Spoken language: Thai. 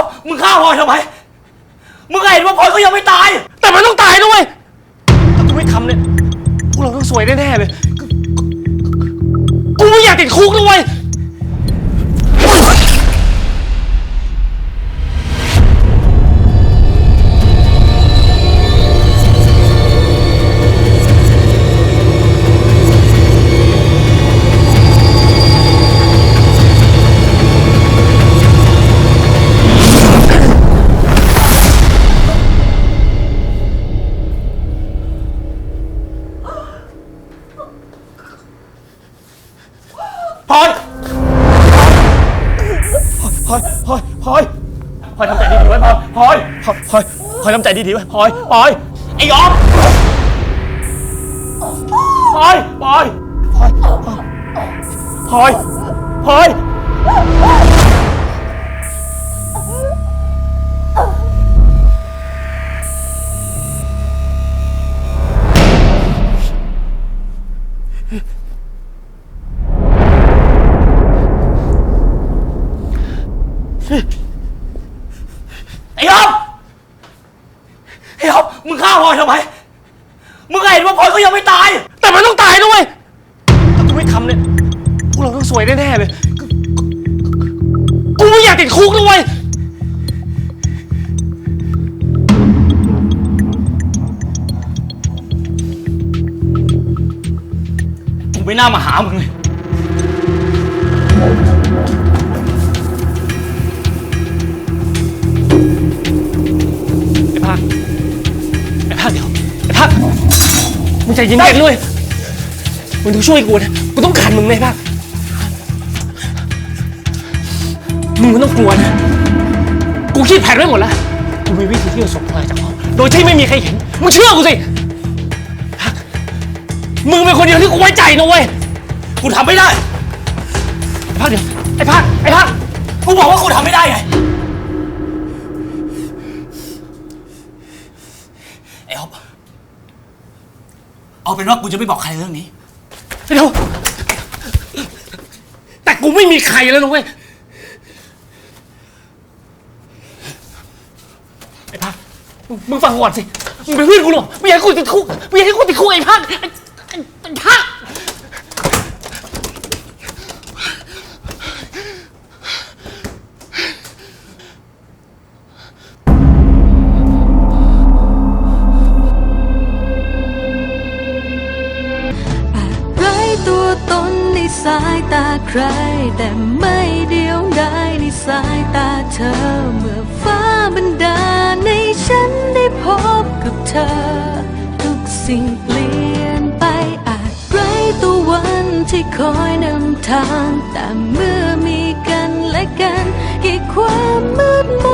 อฟมึงฆ่าพลอยทำไม มึงเห็นว่าพลอยก็ยังไม่ตาย แต่มันต้องตายด้วยถ้ากูไม่ทำเนี่ย พวกเราต้องสวยแน่ๆเลย กูกูไม่อยากติดคุกด้วย พลอยพลอยพลอยพลอยพลอยทำใจดีๆไว้พลอยพลอยพลอยพลอยพลอยทำใจดีๆไว้พลอยพลอยไอ้ออฟพอยพลอยพลอยพลอยพลอย ไอ้ออฟไอ้ออฟมึงฆ่าพลอยทำไม มึงเห็นว่าพลอยก็ยังไม่ตาย แต่มันต้องตายด้วยถ้ากูไม่ทำเนี่ยพวกเราต้องสวยแน่ๆเลยกูกูไม่อยากติดคุกด้วยกูไม่น่ามาหามึงเลย ไอ้ภาคเดี๋ยวไอ้ภาคมึงใจเย็นๆด้วยมึงต้องช่วยกูนะกูต้องการมึงนะไอ้ภาคมึงไม่ต้องกลัวนะ กูคิดแผนไว้หมดแล้ว กูมีวิธีที่จะส่งพลอยจากห้องโดยที่ไม่มีใครเห็น มึงเชื่อกูสิภาคมึงเป็นคนเดียวที่กูไว้ใจนะเว้ย กูทำไม่ได้ไอ้ภาคเดี๋ยว ไอ้ภาคไอ้ภาคกูบอกว่ากูทำไม่ได้ไง ไอ้ออฟ เอาเป็นว่ากูจะไม่บอกใครเรื่องนี้ เดี๋ยวแต่กูไม่มีใครแล้วนะเว้ย ไอ้พักมึงมึงฟังก่อนสิ มึงเป็นเพื่อนกูหรอไม่อยากให้กูติดคุกไม่อยากให้กูติดคุกไอ้พักไอ้ไอ้ไอ้พัก สายตาใคร แต่ไม่เดียวดายในสายตาเธอ เมื่อฟ้าบันดาลในฉันได้พบกับเธอ ทุกสิ่งเปลี่ยนไปอาจไร้ตัววันที่คอยนำทาง แต่เมื่อมีกันและกันให้ความมืดม